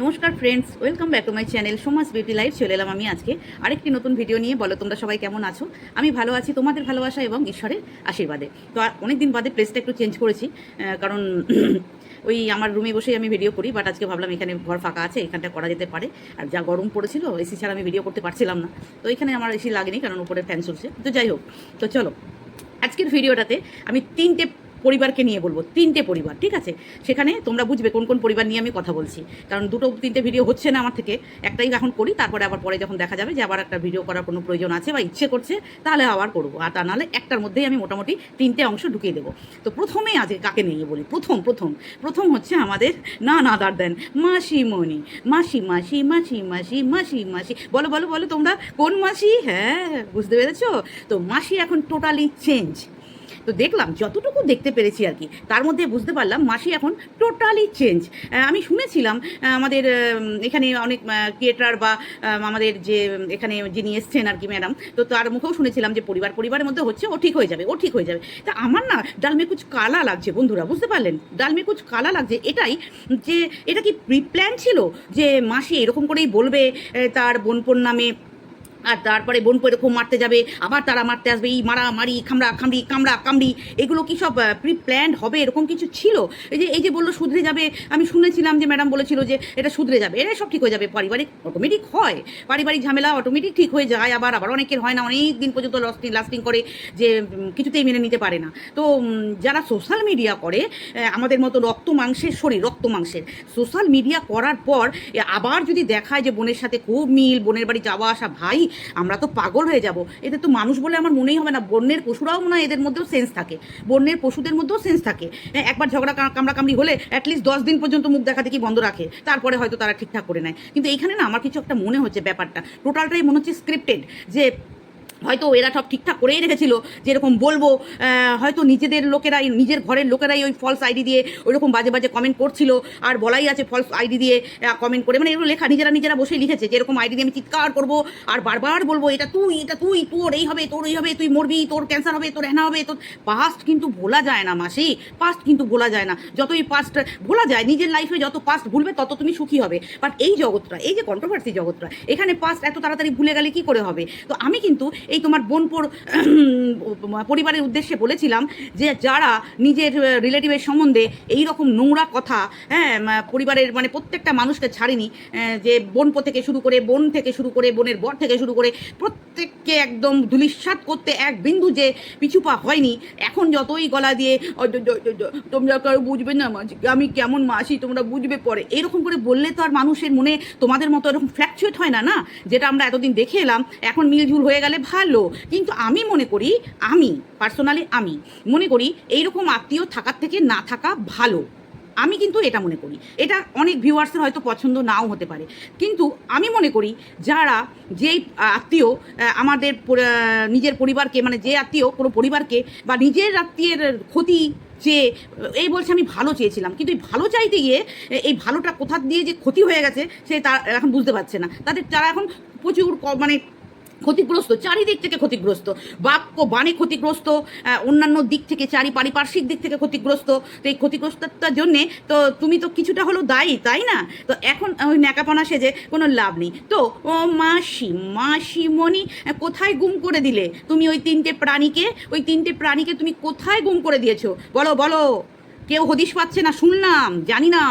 নমস্কার friends welcome back to my channel Soma's Beauty Life চলে এলাম আমি আজকে আরেকটি নতুন ভিডিও নিয়ে। বলো, তোমরা সবাই কেমন আছো? আমি ভালো আছি, তোমাদের ভালোবাসা এবং ঈশ্বরের আশীর্বাদে। তো আর অনেকদিন বাদে প্লেসটা একটু চেঞ্জ করেছি কারণ ওই আমার রুমে বসেই আমি ভিডিও করি বাট আজকে ভাবলাম এখানে ঘর ফাঁকা আছে, এখানটা করা যেতে পারে। আর যা গরম পড়েছিল এসি ছাড়া আমি ভিডিও করতে পারছিলাম না। তো এখানে আমার এসি লাগেনি, কারণ উপরে ফ্যান চলছে। তো যাই হোক, তো চলো, আজকের ভিডিওটাতে আমি তিনটে পরিবারকে নিয়ে বলব, তিনটে পরিবার, ঠিক আছে? সেখানে তোমরা বুঝবে কোন কোন পরিবার নিয়ে আমি কথা বলছি। কারণ দুটো, তিনটে ভিডিও হচ্ছে না আমার থেকে। একটাই এখন করি, তারপরে আবার পরে যখন দেখা যাবে যে আবার একটা ভিডিও করার কোনো প্রয়োজন আছে বা ইচ্ছে করছে, তাহলে আবার করব। আর তা নাহলে একটার মধ্যেই আমি মোটামুটি তিনটে অংশ ঢুকিয়ে দেবো। তো প্রথমেই আজকে কাকে নিয়ে বলি? প্রথম প্রথম প্রথম হচ্ছে আমাদের না নাদার দেন মাসিমণি। মাসি মাসি মাসি মাসি মাসি মাসি। বলো বলো বলো তোমরা, কোন মাসি? হ্যাঁ বুঝতে পেরেছ? তো মাসি এখন টোটালি চেঞ্জ তো দেখলাম, যতটুকু দেখতে পেরেছি আর কি, তার মধ্যে বুঝতে পারলাম মাসি এখন টোটালি চেঞ্জ আমি শুনেছিলাম আমাদের এখানে অনেক ক্রিয়েটার বা আমাদের যে, এখানে যিনি এসছেন আর কি ম্যাডাম তো তার মুখেও শুনেছিলাম যে পরিবার, পরিবারের মধ্যে হচ্ছে ও ঠিক হয়ে যাবে, ও ঠিক হয়ে যাবে। তা আমার না ডালমে কুচ কালা লাগছে বন্ধুরা, বুঝতে পারলেন? ডালমে কুচ কালা লাগছে, এটাই যে, এটা কি প্রি প্ল্যান ছিল যে মাসি এরকম করেই বলবে তার বোনপোর নামে আর তারপরে বোন পরে খুব মারতে যাবে, আবার তারা মারতে আসবে, এই মারা, মারি, খামড়া, খামড়ি, কামড়া, কামড়ি, এগুলো কি সব প্রি প্ল্যান্ড হবে? এরকম কিছু ছিল? এই যে এই যে বলল শুধরে যাবে, আমি শুনেছিলাম যে ম্যাডাম বলেছিল যে এটা শুধরে যাবে এটা সব ঠিক হয়ে যাবে, পারিবারিক অটোমেটিক হয়, পারিবারিক ঝামেলা অটোমেটিক ঠিক হয়ে যায়, আবার আবার অনেকের হয় না, অনেক দিন পর্যন্ত লাস্টিং লাস্টিং করে যে কিছুতেই মেনে নিতে পারে না। তো যারা সোশ্যাল মিডিয়া করে আমাদের মতো রক্ত মাংসের শরীর রক্ত মাংসের সোশ্যাল মিডিয়া করার পর আবার যদি দেখায় যে বোনের সাথে খুব মিল, বোনের বাড়ি যাওয়া আসা, ভাই আমরা তো পাগল হয়ে যাব। এদের তো মানুষ বলে আমার মনেই হবে না। বন্যের পশুরাও মনে হয় এদের মধ্যেও সেন্স থাকে। বন্যের পশুদের মধ্যেও সেন্স থাকে। হ্যাঁ, একবার ঝগড়া কামড়াকামড়ি হলে অ্যাটলিস্ট দশ দিন পর্যন্ত মুখ দেখা দেখি বন্ধ রাখে? তারপরে হয়তো তারা ঠিকঠাক করে নেয়। কিন্তু এখানে না আমার কিছু একটা মনে হচ্ছে ব্যাপারটা। টোটালটাই মনে হচ্ছে স্ক্রিপ্টেড যে হয়তো এরা সব ঠিকঠাক করেই রেখেছিল, যেরকম বলব হয়তো নিজেদের লোকেরাই, নিজের ঘরের লোকেরাই ওই ফলস আইডি দিয়ে ওইরকম বাজে বাজে কমেন্ট করছিল, আর বলাই আছে ফলস আইডি দিয়ে কমেন্ট করে মানে এগুলো লেখা নিজেরা নিজেরা বসেই লিখেছে, যেরকম আইডি দিয়ে আমি চিৎকার করব, আর বারবার বলব, এটা তুই এটা তুই, তোর এই হবে, তোর এই হবে, তুই মরবি, তোর ক্যান্সার হবে, তোর হ্যানা হবে, তোর পাস্ট কিন্তু ভোলা যায় না মাসি পাস্ট কিন্তু ভোলা যায় না, যতই পাস্ট ভোলা যায়, নিজের লাইফে যত পাস্ট ভুলবে, তত তুমি সুখী হবে বাট এই জগৎটা, এই যে কন্ট্রোভার্সি জগৎটা, এখানে পাস্ট এত তাড়াতাড়ি ভুলে গেলে কি করে হবে? তো আমি কিন্তু এই তোমার বোনপোর পরিবারের উদ্দেশ্যে বলেছিলাম যে যারা নিজের রিলেটিভের সম্বন্ধে এই রকম নোংরা কথা হ্যাঁ পরিবারের মানে প্রত্যেকটা মানুষকে ছাড়েনি যে বোনপো থেকে শুরু করে বোন থেকে শুরু করে বোনের বর থেকে শুরু করে প্রত্যেককে একদম ধুলিস্বাত করতে এক বিন্দু যে পিছুপা হয়নি এখন যতই গলা দিয়ে "ও, দ- দ- দ- দ- তোমরা কারও বুঝবে না আমি কেমন মাসি তোমরা বুঝবে পরে। এরকম করে বললে তো আর মানুষের মনে তোমাদের মতো এরকম ফ্ল্যাকচুয়েট হয় না না? যেটা আমরা এতদিন দেখে এলাম এখন মিলঝুল হয়ে গেলে ভালো। কিন্তু আমি মনে করি আমি পার্সোনালি আমি, মনে করি এইরকম আত্মীয় থাকার থেকে না থাকা ভালো। আমি কিন্তু এটা মনে করি। এটা অনেক ভিউয়ার্সের হয়তো পছন্দ নাও হতে পারে। কিন্তু আমি মনে করি যারা যেই আত্মীয় আমাদের নিজের পরিবারকে মানে যে আত্মীয় কোনো পরিবারকে বা নিজের আত্মীয়ের ক্ষতি চেয়ে এই বলছে আমি ভালো চেয়েছিলাম। কিন্তু এই ভালো চাইতে গিয়ে, এই ভালোটা কোথা দিয়ে যে ক্ষতি হয়ে গেছে, সে তার এখন বুঝতে পারছে না। তাদের, তারা এখন প্রচুর মানে ক্ষতিগ্রস্ত, চারিদিক থেকে ক্ষতিগ্রস্ত। বাক্য বাণী ক্ষতিগ্রস্ত অন্যান্য দিক থেকে চারি পারিপার্শ্বিক দিক থেকে ক্ষতিগ্রস্ত। তো এই ক্ষতিগ্রস্ততার জন্যে তো তুমি তো কিছুটা হলো দায়ী, তাই না? তো এখন ওই ন্যাকাপনা সেজে কোনো লাভ নেই। তো, ও মাসি, মাসিমণি কোথায় গুম করে দিলে? তুমি ওই তিনটে প্রাণীকে, ওই তিনটে প্রাণীকে তুমি কোথায় গুম করে দিয়েছ? বলো বলো। কেউ হদিশ পাচ্ছে না, শুনলাম, জানি না।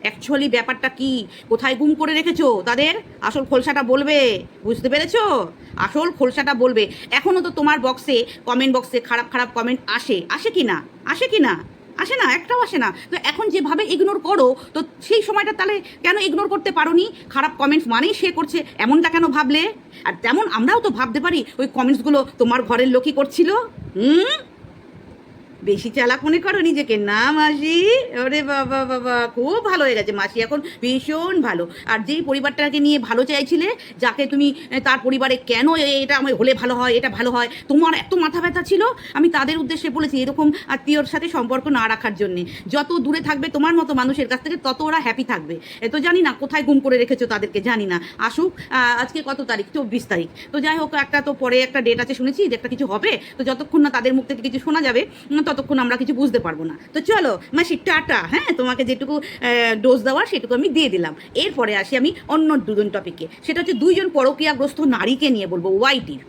অ্যাকচুয়ালি ব্যাপারটা কি? কোথায় গুম করে রেখেছো? তাদের আসল খোলসাটা বলবে, বুঝতে পেরেছ? আসল খোলসাটা বলবে এখনও তো তোমার বক্সে কমেন্ট বক্সে খারাপ খারাপ কমেন্ট আসে। আসে কি না? আসে কি না? আসে না? একটাও আসে না। তো এখন যেভাবে ইগনোর করো, তো সেই সময়টা তাহলে কেন ইগনোর করতে পারো নি খারাপ কমেন্টস মানেই সে করছে, এমনটা কেন ভাবলে? আর তেমন আমরাও তো ভাবতে পারি, ওই কমেন্টসগুলো তোমার ঘরের লোকই করছিল। হুম? বেশি চালাক মনে করো নিজেকে। না মাসি? ওরে বাবা বাবা, খুব ভালো হয়ে গেছে। মাসি এখন ভীষণ ভালো। আর যেই পরিবারটাকে নিয়ে ভালো চাইছিলে, যাকে তুমি তার পরিবারে কেন এটা আমার হলে ভালো হয়, এটা ভালো হয়, তোমার এত মাথা ব্যথা ছিল, আমি তাদের উদ্দেশ্যে বলেছি এরকম আত্মীয়র সাথে সম্পর্ক না রাখার জন্যে। যত দূরে থাকবে তোমার মতো মানুষের কাছ থেকে তত ওরা হ্যাপি থাকবে। এ তো জানি না কোথায় গুম করে রেখেছো তাদেরকে, জানি না। আসুক আজকে কত তারিখ? চব্বিশ তারিখ। তো যাই হোক, একটা তো পরে একটা ডেট আছে শুনেছি যে একটা কিছু হবে। তো যতক্ষণ না তাদের মুখ থেকে কিছু শোনা যাবে ততক্ষণ আমরা কিছু বুঝতে পারব না। তো চলো, মাসি, টাটা। হ্যাঁ তোমাকে যেটুকু ডোজ দেওয়ার সেটুকু আমি দিয়ে দিলাম। এরপরে আসি আমি অন্য দুজন টপিকে সেটা হচ্ছে দুইজন পরকীয়াগ্রস্ত নারীকে নিয়ে বলব ওয়াইটির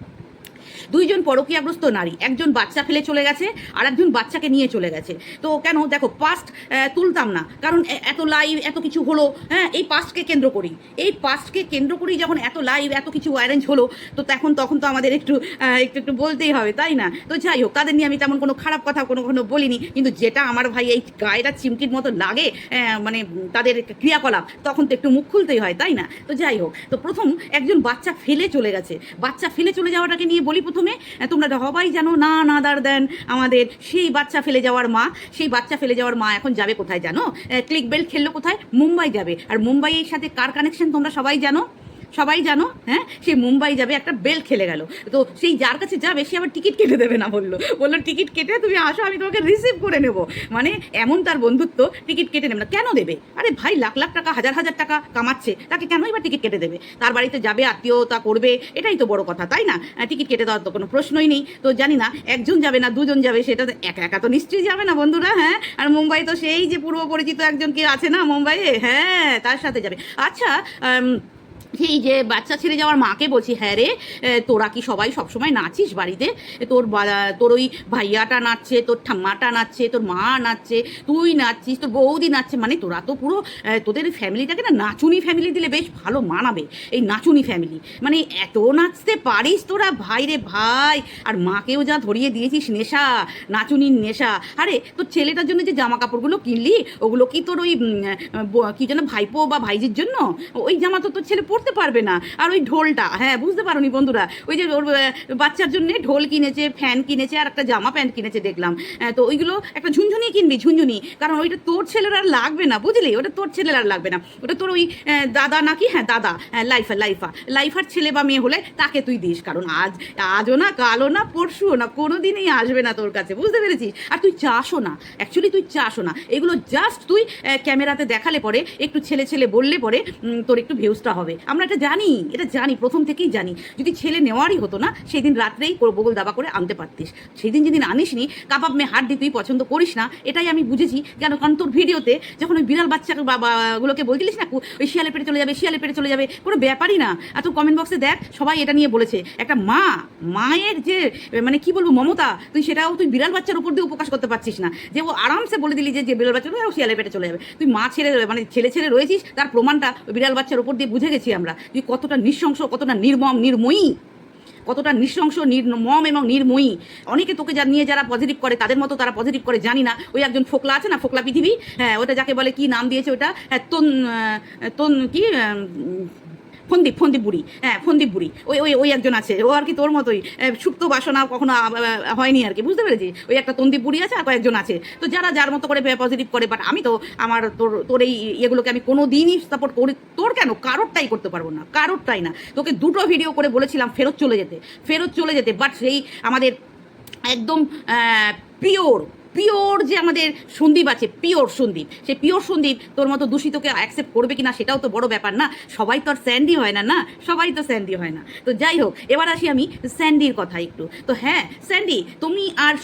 দুইজন পরকীয়াগ্রস্ত নারী, একজন বাচ্চা ফেলে চলে গেছে আর একজন বাচ্চাকে নিয়ে চলে গেছে। তো কেন, দেখো পাস্ট তুলতাম না, কারণ এত লাইভ এত কিছু হলো হ্যাঁ এই পাস্টকে কেন্দ্র করি এই পাস্টকে কেন্দ্র করি যখন এত লাইভ এত কিছু অ্যারেঞ্জ হলো, তো তখন তখন তো আমাদের একটু একটু একটু বলতেই হবে, তাই না? তো যাই হোক, তাদের নিয়ে আমি তেমন কোনো খারাপ কথা কোনো কোনো বলিনি, কিন্তু যেটা আমার ভাই এই গায়েটা চিমটির মতো লাগে মানে তাদের ক্রিয়াকলাপ, তখন তো একটু মুখ খুলতেই হয়, তাই না? তো যাই হোক, তো প্রথম একজন বাচ্চা ফেলে চলে গেছে। বাচ্চা ফেলে চলে যাওয়াটাকে নিয়ে বলি প্রথমে আহ, তোমরা সবাই জানো না নাদার দেন আমাদের সেই বাচ্চা ফেলে যাওয়ার মা সেই বাচ্চা ফেলে যাওয়ার মা এখন যাবে কোথায় জানো? ক্লিক বেল্ট খেললো কোথায়? মুম্বাই যাবে। আর মুম্বাইয়ের সাথে কার কানেকশন তোমরা সবাই জানো? সবাই জানো হ্যাঁ সে মুম্বাই যাবে, একটা বেল খেলে গেল। তো সেই যার কাছে যাবে, সে আবার টিকিট কেটে দেবে না বলল। বলল, টিকিট কেটে তুমি আসো, আমি তোমাকে রিসিভ করে নেব। মানে এমন তার বন্ধুত্ব, টিকিট কেটে নেবে না। কেন দেবে? আরে ভাই, লাখ লাখ টাকা, হাজার হাজার টাকা কামাচ্ছে, তাকে কেনই বা টিকিট কেটে দেবে? তার বাড়িতে যাবে, আত্মীয়তা করবে, এটাই তো বড় কথা, তাই না? টিকিট কেটে দেওয়ার তো কোনো প্রশ্নই নেই। তো জানি না, একজন যাবে না, দুজন যাবে, সেটা একা একা তো নিশ্চয়ই যাবে না বন্ধুরা হ্যাঁ? আর মুম্বাই তো সেই যে পূর্ব পরিচিত একজন কি আছে না মুম্বাইয়ে? হ্যাঁ তার সাথে যাবে। আচ্ছা সেই যে বাচ্চা ছেড়ে যাওয়ার মাকে বলছি হ্যাঁ রে তোরা কি সবাই সবসময় নাচিস বাড়িতে? তোর তোর ওই ভাইয়াটা নাচছে, তোর ঠাম্মাটা নাচছে, তোর মা নাচছে, তুই নাচছিস, তোর বৌদি নাচছে। মানে তোরা তো পুরো তোদের ফ্যামিলিটাকে না নাচুনি ফ্যামিলি দিলে বেশ ভালো মানাবে, এই নাচুনি ফ্যামিলি। মানে এত নাচতে পারিস তোরা, ভাই রে ভাই, আর মাকেও যা ধরিয়ে দিয়েছিস নেশা, নাচুনির নেশা। আরে, তোর ছেলেটার জন্য যে জামা কাপড়গুলো কিনলি, ওগুলো কি তোর ওই কি যেন ভাইপো বা ভাইজির জন্য? ওই জামা তো তোর ছেলে পরতে পারবে না। আর ওই ঢোলটা হ্যাঁ বুঝতে পারোনি বন্ধুরা ওই যে ওর বাচ্চার জন্য ঢোল কিনেছে ফ্যান কিনেছে আর একটা জামা প্যান্ট কিনেছে দেখলাম। আহ, তো ওইগুলো একটা ঝুনঝুনি কিনবি ঝুনঝুনি কারণ ওইটা তোর ছেলের আর লাগবে না বুঝলি? ওটা তোর ছেলের আর লাগবে না। ওটা তোর ওই দাদা নাকি হ্যাঁ দাদা হ্যাঁ, লাইফা লাইফা। লাইফার ছেলে বা মেয়ে হলে তাকে তুই দিস কারণ আজ আজও না কালও না পরশুও না কোনো দিনই আসবে না তোর কাছে বুঝতে পেরেছিস? আর তুই চাসও না অ্যাকচুয়ালি তুই চাসও না। এগুলো জাস্ট তুই ক্যামেরাতে দেখালে পরে একটু ছেলে ছেলে বললে পরে তোর একটু ভিউজটা হবে। আমরা এটা জানি এটা জানি, প্রথম থেকেই জানি। যদি ছেলে নেওয়ারই হতো না সেই দিন রাত্রেই বগল দাবা করে আনতে পারতিস। সেই দিন যেদিন আনিসনি, কাবাব মে হাড্ডি তুই পছন্দ করিস না, এটাই আমি বুঝেছি। কেন? কারণ তোর ভিডিওতে যখন ওই বিড়াল বাচ্চা বাবাগুলোকে বলছিলিস না ওই শিয়ালে পেটে চলে যাবে শিয়ালে পেটে চলে যাবে, কোনো ব্যাপারই না। আর তোর কমেন্ট বক্সে দেখ, সবাই এটা নিয়ে বলেছে, একটা মা, মায়ের যে মানে কি বলব, মমতা, তুই সেটাও তুই বিড়াল বাচ্চার উপর দিয়ে প্রকাশ করতে পারছিস না। যে ও আরামসে বলে দিলি যে বিড়াল বাচ্চা শিয়ালে পেটে চলে যাবে। তুই মা ছেড়ে মানে ছেলে ছেলে রয়েছিস, তার প্রমাণটা বিড়াল বাচ্চার উপর দিয়ে বুঝে গেছি আমরা তুই কতটা নৃশংস, কতটা নির্মম, নির্ময়ী, কতটা নৃশংস, নির্মম এবং নির্ময়ী। অনেকে তোকে যা নিয়ে যারা পজিটিভ করে, তাদের মতো তারা পজিটিভ করে, জানি না। ওই একজন ফোকলা আছে না, ফোকলা পৃথিবী? হ্যাঁ ওটা যাকে বলে, কি নাম দিয়েছে ওটা? হ্যাঁ তন তোন কি ফন্দীপ ফন্দীপ বুড়ি হ্যাঁ ফন্দীপ বুড়ি। ওই ওই ওই একজন আছে, ও আর কি তোর মতোই সুপ্ত বাসনা কখনো হয়নি আর কি, বুঝতে পেরেছি? ওই একটা তন্দীপ বুড়ি আছে আর কয়েকজন আছে। তো যারা যার মতো করে পজিটিভ করে বাট আমি তো আমার তোর তোর এই ইয়েগুলোকে আমি কোনো দিনই সাপোর্ট করি, তোর কেন? কারোরটাই করতে পারব না, কারোরটাই না। তোকে দুটো ভিডিও করে বলেছিলাম ফেরত চলে যেতে, ফেরত চলে যেতে বাট সেই আমাদের একদম পিওর পিওর যে আমাদের সন্দীপ আছে, পিওর সন্দীপ। সে পিওর সন্দীপ তোর মতো দূষিতকে অ্যাকসেপ্ট করবে কিনা সেটাও তো বড় ব্যাপার না। সবাই তো আর স্যান্ডি হয় না না? সবাই তো স্যান্ডি হয় না। তো যাই হোক, এবার আসি আমি স্যান্ডির কথা একটু। তো হ্যাঁ স্যান্ডি, তুমি আর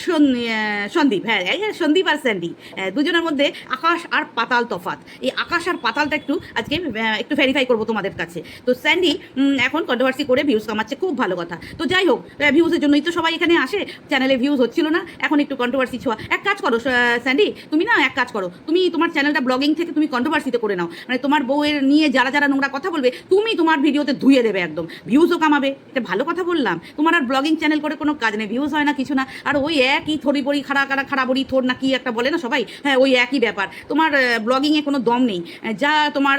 সন্দীপ হ্যাঁ সন্দীপ আর স্যান্ডি দুজনের মধ্যে আকাশ আর পাতাল তফাত এই আকাশ আর পাতালটা একটু আজকে একটু ভেরিফাই করব তোমাদের কাছে। তো স্যান্ডি এখন কন্ট্রোভার্সি করে ভিউজ কামাচ্ছে, খুব ভালো কথা। তো যাই হোক ভিউজের জন্যই তো সবাই এখানে আসে। চ্যানেলে ভিউজ হচ্ছিল না, এখন একটু কন্ট্রোভার্সি ছোঁয়া। এক কাজ করো স্যান্ডি তুমি না এক কাজ করো, তুমি তোমার চ্যানেলটা ব্লগিং থেকে তুমি কন্ট্রোভার্সিতে করে নাও মানে তোমার বউয়ের নিয়ে যারা যারা নোংরা কথা বলবে, তুমি তোমার ভিডিওতে ধুয়ে দেবে একদম ভিউজও কামাবে, এটা ভালো কথা বললাম, তোমার আর ব্লগিং চ্যানেল করে কোনো কাজ নেই ভিউজ হয় না কিছু না, আর ওই একই থরি বড়ি, খাড়া খাড়া খাড়া বড়ি, থোর না কি একটা বলে না সবাই হ্যাঁ ওই একই ব্যাপার, তোমার ব্লগিংয়ে কোনো দম নেই যা তোমার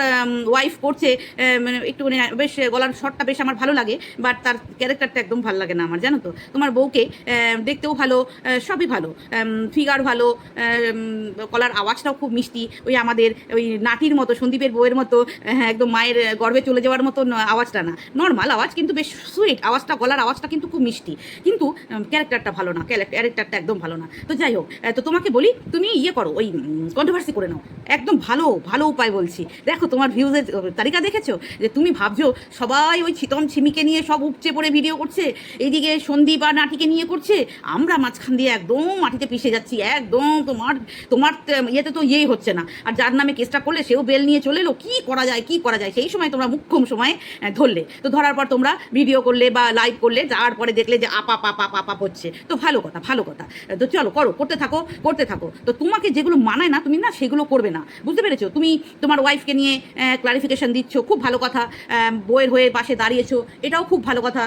ওয়াইফ করছে মানে একটু মানে বেশ গলার শটটা বেশ আমার ভালো লাগে বাট তার ক্যারেক্টারটা একদম ভালো লাগে না আমার, জানো তো, তোমার বউকে দেখতেও ভালো সবই ভালো ফিগার ভালো গলার আওয়াজটাও খুব মিষ্টি। ওই আমাদের ওই নাতির মতো সন্দীপের বউয়ের মতো হ্যাঁ, একদম মায়ের গর্ভে চলে যাওয়ার মতো আওয়াজটা না। নর্মাল আওয়াজ কিন্তু বেশ সুইট আওয়াজটা গলার আওয়াজটা কিন্তু খুব মিষ্টি। কিন্তু ক্যারেক্টারটা ভালো না ক্যারেক্টারটা একদম ভালো না। তো যাই হোক তো তোমাকে বলি তুমি ইয়ে করো ওই কন্ট্রোভার্সি করে নাও। একদম ভালো ভালো উপায় বলছি। দেখো তোমার ভিউজের তালিকা দেখেছ? যে তুমি ভাবছ সবাই ওই ছিতম ছিমিকে নিয়ে সব উপচে পড়ে ভিডিও করছে এইদিকে সন্দীপ আর নাটিকে নিয়ে করছে আমরা মাঝখান দিয়ে একদম মাটিতে পিষে যাচ্ছি। বলছি একদম তোমার তোমার ইয়েতে তো ইয়েই হচ্ছে না। আর যার নামে কেসটা করলে সেও বেল নিয়ে চলে এলো, কী করা যায়, কি করা যায়? সেই সময় তোমরা মুখ্যম সময়ে ধরলে। তো ধরার পর তোমরা ভিডিও করলে বা লাইভ করলে, যাওয়ার পরে দেখলে যে আপা আপ আপ হচ্ছে। তো ভালো কথা ভালো কথা। তো চলো, করো, করতে থাকো করতে থাকো। তো তোমাকে যেগুলো মানায় না, তুমি না সেগুলো করবে না। বুঝতে পেরেছ? তুমি তোমার ওয়াইফকে নিয়ে ক্লারিফিকেশন দিচ্ছ, খুব ভালো কথা। বইয়ের হয়ে পাশে দাঁড়িয়েছো, এটাও খুব ভালো কথা।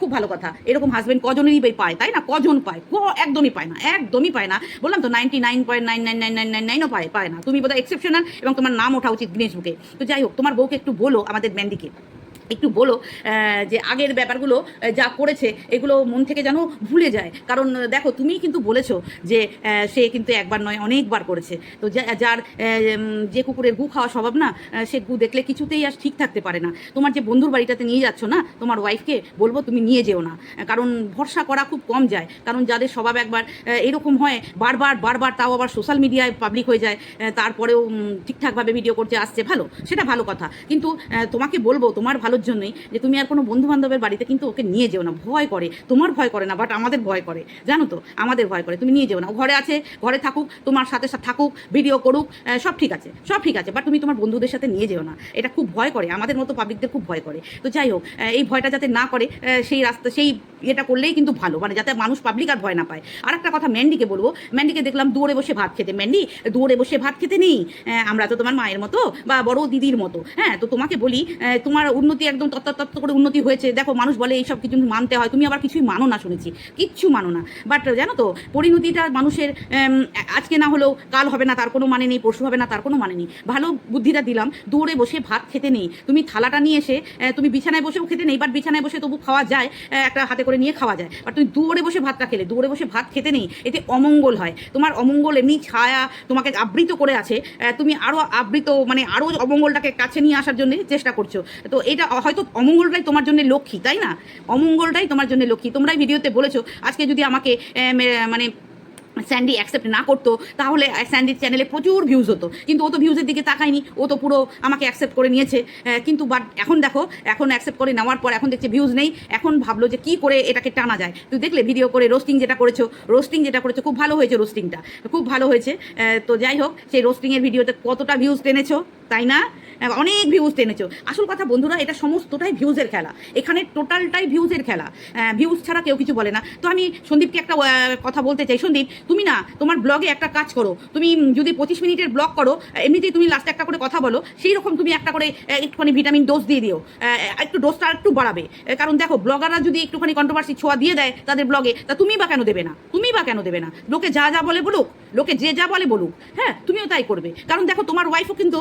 খুব ভালো কথা। এরকম হাজবেন্ড কজনেরই পায়, তাই না? কজন পায়? ক- একদমই পায় না, একদমই পায় না। বললাম তো ninety nine point nine nine nine nine nine নাইনও পায় পায় না। তুমি বোধহয় এক্সেপশনাল এবং তোমার নাম ওঠা উচিত গিনেস বুকে। তো যাই হোক, তোমার বউকে একটু বলো আমাদের ম্যান্ডিকে একটু বলো যে আগের ব্যাপারগুলো যা করেছে, এগুলো মন থেকে যেন ভুলে যায়। কারণ দেখো তুমি কিন্তু বলেছ যে সে কিন্তু একবার নয়, অনেকবার করেছে। তো যার যে কুকুরের গু খাওয়া স্বভাব না সে গু দেখলে কিছুতেই আর ঠিক থাকতে পারে না। তোমার যে বন্ধুর বাড়িটাতে নিয়ে যাচ্ছ না, তোমার ওয়াইফকে বলব তুমি নিয়ে যেও না। কারণ ভরসা করা খুব কম যায়। কারণ যাদের স্বভাব একবার এরকম হয়, বারবার বারবার তাও আবার সোশ্যাল মিডিয়ায় পাবলিক হয়ে যায় তারপরেও ঠিকঠাকভাবে ভিডিও করতে আসছে, ভালো। সেটা ভালো কথা। কিন্তু তোমাকে বলব, তোমার ভালোর জন্যই যে তুমি আর কোনো বন্ধু বান্ধবের বাড়িতে কিন্তু ওকে নিয়ে যেও না। ভয় করে। তোমার ভয় করে না বাট আমাদের ভয় করে। জানো তো? আমাদের ভয় করে। তুমি নিয়ে যেও না। ঘরে আছে, ঘরে থাকুক, তোমার সাথে সাথে থাকুক ভিডিও করুক সব ঠিক আছে, সব ঠিক আছে বাট তুমি তোমার বন্ধুদের সাথে নিয়ে যেও না। এটা খুব ভয় করে। আমাদের মতো পাবলিকদের খুব ভয় করে। তো যাই হোক এই ভয়টা যাতে না করে সেই রাস্তা সেই এটা করলেই কিন্তু ভালো। মানে যাতে মানুষ পাবলিক আর ভয় না পায়। আর একটা কথা ম্যান্ডিকে বলব। ম্যান্ডিকে দেখলাম দৌড়ে বসে ভাত খেতে। ম্যান্ডি দৌড়ে বসে ভাত খেতে নেই? আমরা তো তোমার মায়ের মতো বা বড় দিদির মতো। হ্যাঁ তো তোমাকে বলি তোমার উন্নতি একদম তত্ত্ব করে উন্নতি হয়েছে। দেখো, মানুষ বলে এইসব কিছু মানতে হয়। তুমি আবার কিছুই মানো না শুনেছি। কিচ্ছু মানো না। বাট জানো তো, পরিণতিটা মানুষের আজকে না হলেও কাল হবে না, তার কোনো মানে নেই, পরশু হবে না, তার কোনো মানে নেই। ভালো বুদ্ধিটা দিলাম, দৌড়ে বসে ভাত খেতে নেই। তুমি থালাটা নিয়ে এসে তুমি বিছানায় বসেও খেতে নেই বাট বিছানায় বসে তবু খাওয়া যায় একটা হাতে করে নিয়ে খাওয়া যায়। বাট তুমি দৌড়ে বসে ভাতটা খেলে, দৌড়ে বসে ভাত খেতে নেই, এতে অমঙ্গল হয়। তোমার অমঙ্গল এমনি ছায়া তোমাকে আবৃত করে আছে তুমি আরও আবৃত মানে আরও অমঙ্গলটাকে কাছে নিয়ে আসার জন্য চেষ্টা করছ। তো এটা হয়তো অমঙ্গলটাই তোমার জন্য লক্ষ্মী, তাই না? অমঙ্গলটাই তোমার জন্য লক্ষ্মী। তোমরাই ভিডিওতে বলেছ, আজকে যদি আমাকে মানে স্যান্ডি অ্যাকসেপ্ট না করতো, তাহলে স্যান্ডির চ্যানেলে প্রচুর ভিউজ হতো। কিন্তু ও তো ভিউজের দিকে তাকায়নি, ও তো পুরো আমাকে অ্যাকসেপ্ট করে নিয়েছে। কিন্তু বাট এখন দেখো, এখন অ্যাকসেপ্ট করে নেওয়ার পর এখন দেখছে ভিউজ নেই, এখন ভাবলো যে কি করে এটাকে টানা যায়। তুই দেখলে ভিডিও করে রোস্টিং যেটা করেছ রোস্টিং যেটা করেছ, খুব ভালো হয়েছে রোস্টিংটা খুব ভালো হয়েছে। তো যাই হোক, সেই রোস্টিংয়ের ভিডিওতে কতটা ভিউজ টেনেছো, তাই না? অনেক ভিউজ টেনেছো আসল কথা বন্ধুরা, এটা সমস্তটাই ভিউজের খেলা। এখানে টোটালটাই ভিউজের খেলা। ভিউজ ছাড়া কেউ কিছু বলে না। তো আমি সন্দীপকে একটা কথা বলতে চাই। সন্দীপ, তুমি না, তোমার ব্লগে একটা কাজ করো। তুমি যদি পঁচিশ মিনিটের ব্লগ করো এমনিতেই তুমি লাস্টে একটা করে কথা বলো সেই রকম তুমি একটা করে একটুখানি ভিটামিন ডোজ দিয়ে দিও। একটু ডোজটা একটু বাড়াবে। কারণ দেখো ব্লগাররা যদি একটুখানি কন্ট্রোভার্সি ছোঁয়া দিয়ে দেয় তাদের ব্লগে তা তুমি বা কেন দেবে না? তুমি বা কেন দেবে না? লোকে যা যা বলে বলুক, লোকে যে যা বলে বলুক হ্যাঁ তুমিও তাই করবে। কারণ দেখো, তোমার ওয়াইফও কিন্তু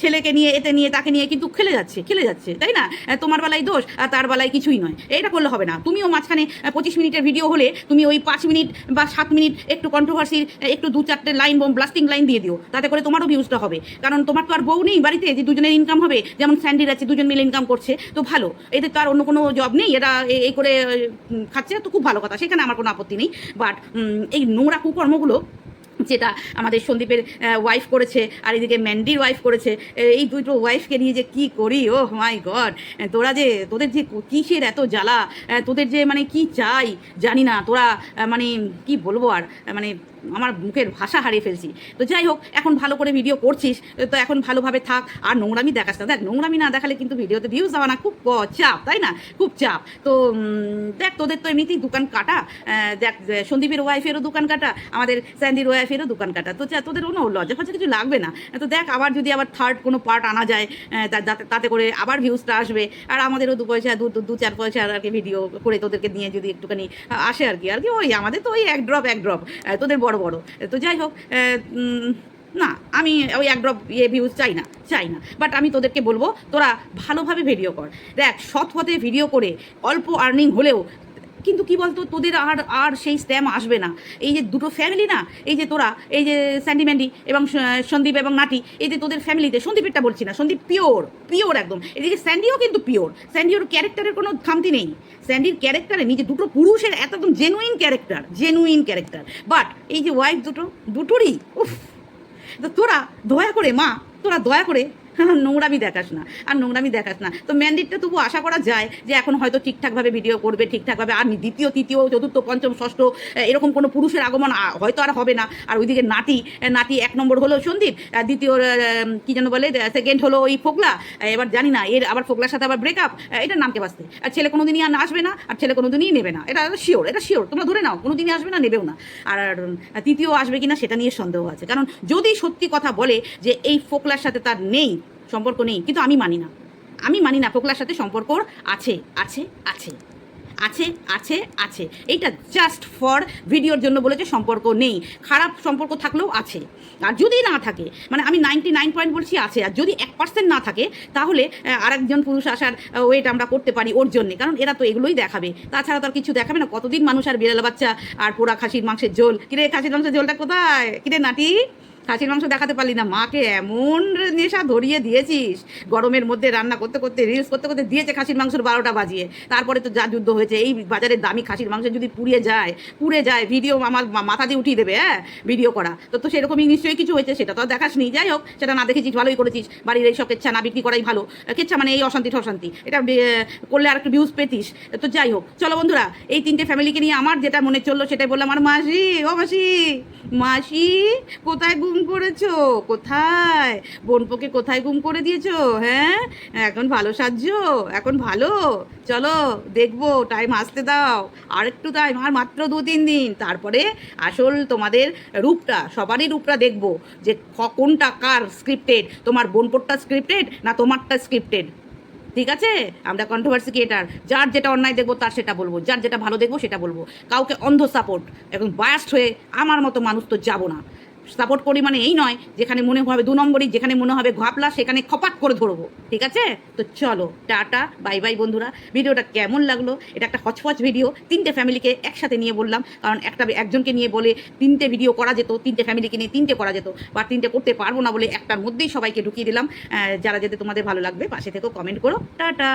ছেলেকে নিয়ে এতে নিয়ে, তাকে নিয়ে কিন্তু খেলে যাচ্ছে খেলে যাচ্ছে, তাই না? তোমার বেলায় দোষ, আর তার বেলায় কিছুই নয়। এটা করলে হবে না। তুমিও মাঝখানে পঁচিশ মিনিটের ভিডিও হলে তুমি ওই পাঁচ মিনিট বা সাত মিনিট একটু কন্ট্রোভার্সির একটু দু চারটে লাইন ব্লাস্টিং লাইন দিয়ে দিও। তাতে করে তোমারও ভিউজটা হবে। কারণ তোমার তো আর বউ নেই বাড়িতে, যে দুজনের ইনকাম হবে, যেমন স্যান্ডির আছে, দুজন মিলে ইনকাম করছে, তো ভালো। এদের তো আর অন্য কোনো জব নেই, এরা এই করে খাচ্ছে, তো খুব ভালো কথা। সেখানে আমার কোনো আপত্তি নেই। বাট এই নোংরা কুকর্মগুলো যেটা আমাদের সন্দীপের ওয়াইফ করেছে, আর এদিকে ম্যান্ডির ওয়াইফ করেছে এই দুটো ওয়াইফকে নিয়ে যে কি করি? ও মাই গড তোরা যে, তোদের যে কিসের এত জ্বালা? তোদের যে মানে কি চাই? জানি না, তোরা মানে কি বলব আর? মানে আমার মুখের ভাষা হারিয়ে ফেলছি। তো যাই হোক, এখন ভালো করে ভিডিও করছিস, তো এখন ভালোভাবে থাক, আর নোংরামি দেখাস না। দেখ, নোংরামি না দেখালে কিন্তু ভিডিওতে ভিউজ দেওয়া না। খুব চাপ, তাই না? খুব চাপ। তো দেখ, তোদের তো এমনিতেই দোকান কাটা। দেখ, সন্দীপের ওয়াইফেরও দোকান কাটা, আমাদের স্যান্ডির ওয়াইফেরও দোকান কাটা। তো তোদের কোনো লজ্জা ফজ্জা কিছু লাগবে না। তো দেখ, আবার যদি আবার থার্ড কোনো পার্ট আনা যায় তাতে করে আবার ভিউজটা আসবে। আর আমাদেরও দু পয়সা, দু- দু চার পয়সা আর কি ভিডিও করে তোদেরকে নিয়ে যদি একটুখানি আসে আর কি। আর কি, ওই আমাদের তো ওই এক ড্রপ এক ড্রপ তোদের বড় বড়। তো যাই হোক না, আমি ওই এক ড্রপ ইয়ে ভিউজ চাই না চাই না। বাট আমি তোদেরকে বলব, তোরা ভালোভাবে ভিডিও কর। দেখ, সৎ পথে ভিডিও করে অল্প আর্নিং হলেও কিন্তু কি বলতো, তোদের আর আর সেই স্ট্যাম আসবে না। এই যে দুটো ফ্যামিলি না, এই যে তোরা, এই যে স্যান্ডি ম্যান্ডি এবং সন্দীপ এবং নাটি এই যে তোদের ফ্যামিলিতে সন্দীপেরটা বলছি না, সন্দীপ পিওর পিওর একদম। এদিকে স্যান্ডিও কিন্তু পিওর স্যান্ডিওর ক্যারেক্টারের কোনো খামতি নেই। স্যান্ডির ক্যারেক্টারে নিজে দুটো পুরুষের এত একদম genuine character genuine character but এই যে ওয়াইফ দুটো, দুটোরই, উফ। তো তোরা দয়া করে, মা, তোরা দয়া করে নোংরামি দেখাস না, আর নোংরামি দেখাস না। তো ম্যান্ডেটটা তবু আশা করা যায় যে এখন হয়তো ঠিকঠাকভাবে ভিডিও করবে, ঠিকঠাকভাবে, আর দ্বিতীয়, তৃতীয়, চতুর্থ, পঞ্চম, ষষ্ঠ এরকম কোনো পুরুষের আগমন হয়তো আর হবে না। আর ওইদিকে নাতি নাতি এক নম্বর হলো সন্দীপ দ্বিতীয় কি যেন বলে সেকেন্ড হলো ওই ফোকলা এবার জানি না, এর আবার ফোকলার সাথে আবার ব্রেকআপ এটা নামকে বাঁচতে আর ছেলে কোনোদিনই আর আসবে না, আর ছেলে কোনোদিনই নেবে না। এটা শিওর এটা শিওর তোমরা ধরে নাও, কোনোদিনই আসবে না, নেবেও না। আর তৃতীয় আসবে কিনা সেটা নিয়ে সন্দেহ আছে। কারণ যদি সত্যি কথা বলে যে এই ফোকলার সাথে তার নেই সম্পর্ক নেই, কিন্তু আমি মানি না। আমি মানি না ফোকলার সাথে সম্পর্ক আছে আছে আছে। আছে আছে আছে। এইটা জাস্ট ফর ভিডিওর জন্য বলেছে সম্পর্ক নেই। খারাপ সম্পর্ক থাকলেও আছে। আর যদি না থাকে মানে আমি নাইনটি নাইন পয়েন্ট বলছি আছে, আর যদি এক পার্সেন্ট না থাকে, তাহলে আরেকজন পুরুষ আসার ওয়েট আমরা করতে পারি ওর জন্যে, কারণ এরা তো এগুলোই দেখাবে। তাছাড়া তো আর কিছু দেখাবে না। কতদিন মানুষ আর বিড়াল বাচ্চা আর পোড়া খাসির মাংসের ঝোল? কিরে খাসির মাংসের ঝোলটা কোথায়? কিরে নাটি খাসির মাংস দেখাতে পারলি না। মাকে এমন নেশা ধরিয়ে দিয়েছিস। গরমের মধ্যে রান্না করতে করতে রিলস করতে করতে দিয়েছে খাসির মাংসের বারোটা বাজিয়ে। তারপরে তো যা যুদ্ধ হয়েছে, এই বাজারের দামি খাসির মাংস যদি পুড়িয়ে যায়, পুড়ে যায় ভিডিও আমার মাথা দিয়ে উঠিয়ে দেবে হ্যাঁ? ভিডিও করা। তো তো সেরকমই নিশ্চয়ই কিছু হয়েছে, সেটা তো আর দেখাসনি যাই হোক, সেটা না দেখেছিস, ভালোই করেছিস। বাড়ির এই সব কেচ্ছা না বিক্রি করাই ভালো। কেচ্ছা মানে এই অশান্তি অশান্তি এটা করলে আর একটু ভিউজ পেতিস। তো যাই হোক, চলো বন্ধুরা, এই তিনটে ফ্যামিলিকে নিয়ে আমার যেটা মনে চলল, সেটাই বললাম। আর মাসি, ও মাসি মাসি, কোথায় গুম করেছ? কোথায়? বোনপোকে কোথায় গুম করে দিয়েছ? হ্যাঁ? এখন ভালো সাজছো? এখন ভালো? চলো, দেখব টাইম আসতে দাও। আর একটু টাইম আর মাত্র দু, তিন দিন। তারপরে আসল তোমাদের রূপটা, সবারই রূপটা দেখব। যে কোনটা কার স্ক্রিপ্টেড তোমার বোনপোরটা স্ক্রিপ্টেড না তোমারটা স্ক্রিপ্টেড ঠিক আছে? আমরা কন্ট্রোভার্সি ক্রিয়েটার যার যেটা অন্যায় দেখব, তার সেটা বলব। যার যেটা ভালো দেখব, সেটা বলব। কাউকে অন্ধ সাপোর্ট এখন বায়াস্ট হয়ে আমার মতো মানুষ তো যাব না। সাপোর্ট করি মানে এই নয়, যেখানে মনে হবে দু নম্বরই, যেখানে মনে হবে ঘাপলা, সেখানে খপাট করে ধরবো, ঠিক আছে? তো চলো, টাটা বাই বাই বন্ধুরা। ভিডিওটা কেমন লাগল? এটা একটা হচপচ ভিডিও, তিনটে ফ্যামিলিকে একসাথে নিয়ে বললাম, কারণ একটা একজনকে নিয়ে বলে তিনটে ভিডিও করা যেত, তিনটে ফ্যামিলিকে নিয়ে তিনটে করা যেত, বা তিনটে করতে পারব না বলে একটার মধ্যেই সবাইকে ঢুকিয়ে দিলাম। যারা যেতে তোমাদের ভালো লাগবে, পাশে থেকেও কমেন্ট করো। টাটা!